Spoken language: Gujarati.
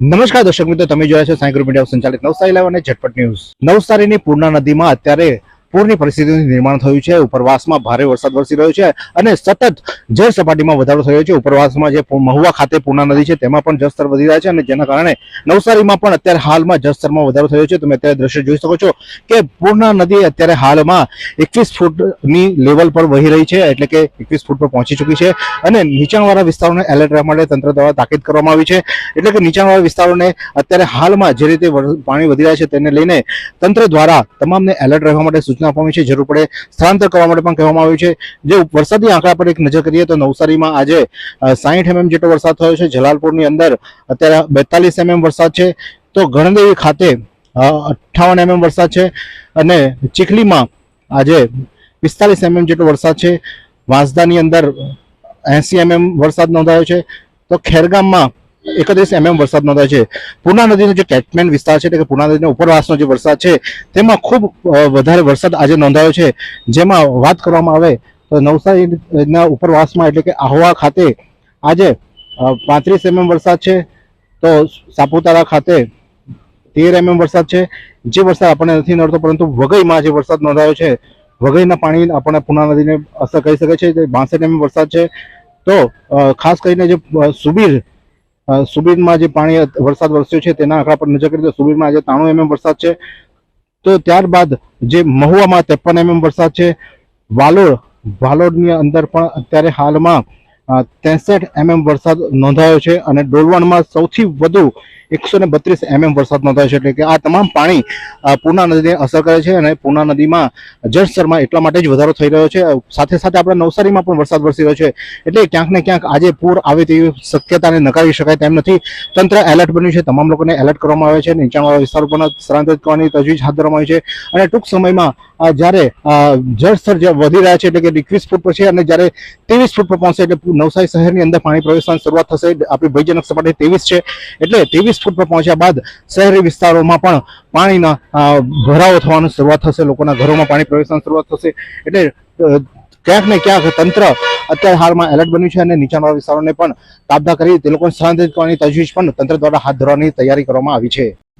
નમસ્કાર દર્શક મિત્રો, તમે જોયા છો સાંઈ ગ્રુપ મીડિયા સંચાલિત નવસારી લાઈવ અને ઝટપટ ન્યૂઝ. નવસારીની પૂર્ણા નદીમાં અત્યારે પૂરની પરિસ્થિતિનું નિર્માણ થયું છે. ઉપરવાસમાં ભારે વરસાદ વરસી રહ્યો છે અને સતત જળ સપાટીમાં વધારો થયો છે. ઉપરવાસમાં જે મહુવા ખાતે પૂર્ણા નદી છે, તેમાં પણ જળસ્તર વધી રહ્યા છે અને જેના કારણે નવસારીમાં પણ અત્યારે હાલમાં જળસ્તરમાં વધારો થયો છે. તમે અત્યારે દ્રશ્ય જોઈ શકો છો કે પૂર્ણા નદી અત્યારે હાલમાં એકવીસ ફૂટની લેવલ પર વહી રહી છે, એટલે કે એકવીસ ફૂટ પર પહોંચી ચૂકી છે અને નીચાણવાળા વિસ્તારોને એલર્ટ રહેવા માટે તંત્ર દ્વારા તાકીદ કરવામાં આવી છે. એટલે કે નીચાણવાળા વિસ્તારોને અત્યારે હાલમાં જે રીતે પાણી વધી રહ્યા છે, તેને લઈને તંત્ર દ્વારા તમામને એલર્ટ રહેવા માટે સૂચના આપવામાં છે. જરૂર પડે સ્થળાંતર કરવા માટે પણ કહેવામાં આવ્યું છે. જે વરસાદી આંકડા પર એક નજર કરીએ તો નવસારીમાં આજે સાહીઠ એમએમ જેટલો વરસાદ થયો છે. જલાલપુરની અંદર અત્યારે બેતાલીસ એમએમ વરસાદ છે. તો ગણદેવી ખાતે અઠ્ઠાવન એમએમ વરસાદ છે. અને ચીખલીમાં આજે પિસ્તાલીસ એમએમ જેટલો વરસાદ છે. વાંસદાની અંદર એસી એમએમ વરસાદ નોંધાયો છે. તો ખેરગામમાં એકત્રીસ એમએમ વરસાદ નોંધાયો છે. પૂર્ણા નદીનો જે કેચમેન્ટ વિસ્તાર છે, એટલે કે પૂર્ણા નદીનો ઉપરવાસનો જે વરસાદ છે, તેમાં ખૂબ વધારે વરસાદ આજે નોંધાયો છે. જેમાં વાત કરવામાં આવે તો નવસારીના ઉપરવાસમાં, એટલે કે આહવા ખાતે આજે પાંત્રીસ એમએમ વરસાદ છે. તો સાપુતારા ખાતે તેર એમએમ વરસાદ છે. જે વરસાદ આપણને નથી નડતો, પરંતુ વઘઈમાં જે વરસાદ નોંધાયો છે, વઘઈના પાણી આપણને પૂર્ણા નદીને અસર કરી શકે છે. બાસઠ એમએમ વરસાદ છે. તો ખાસ કરીને જે સુબીર સુબીરમાં જે પાણી વરસાદ વરસ્યો છે તેના આંકડા પર નજર કરી તો સુબીરમાં આજે ત્રાણું એમએમ વરસાદ છે. તો ત્યારબાદ જે મહુવામાં ત્રેપન એમએમ વરસાદ છે. વાલોડ, વાલોડની અંદર પણ અત્યારે હાલમાં ત્રેસઠ એમએમ વરસાદ નોંધાયો છે અને ડોલવણમાં સૌથી વધુ એકસો ને બત્રીસ એમએમ વરસાદ નોંધાયો છે એટલે કે આ તમામ પાણી પૂર્ણા નદીને અસર કરે છે અને પૂર્ણા નદીમાં જળસ્તરમાં એટલા માટે જ વધારો થઈ રહ્યો છે. સાથે સાથે આપણા નવસારીમાં પણ વરસાદ વરસી રહ્યો છે. એટલે ક્યાંક ને ક્યાંક આજે પૂર આવે તેવી શક્યતાને નકારી શકાય તેમ નથી. તંત્ર એલર્ટ બન્યું છે. તમામ લોકોને એલર્ટ કરવામાં આવે છે. નીચાણવાળા વિસ્તારો પણ સ્થળાંતરિત કરવાની તજવીજ હાથ ધરવામાં આવી છે. અને ટૂંક સમયમાં જ્યારે જળસ્તર વધી રહ્યા છે એટલે કે એકવીસ ફૂટ પર છે અને જ્યારે ત્રેવીસ ફૂટ પર પહોંચશે એટલે નવસારી શહેરની અંદર પાણી પ્રવેશવાની શરૂઆત થશે. આપણી ભયજનક સપાટી ત્રેવીસ છે. એટલે ત્રેવીસ ફૂટ પર પહોંચ્યા બાદ શહેરી વિસ્તારોમાં પણ પાણીના ભરાવો થવાની શરૂઆત થશે. લોકોના ઘરોમાં પાણી પ્રવેશવાની શરૂઆત થશે. એટલે ક્યાંક ને ક્યાંક તંત્ર અત્યારે હાલમાં એલર્ટ બન્યું છે અને નીચાણવાળા વિસ્તારોને પણ તાબદા કરી તે લોકોને સ્થળાંતરિત કરવાની તજવીજ પણ તંત્ર દ્વારા હાથ ધરવાની તૈયારી કરવામાં આવી છે.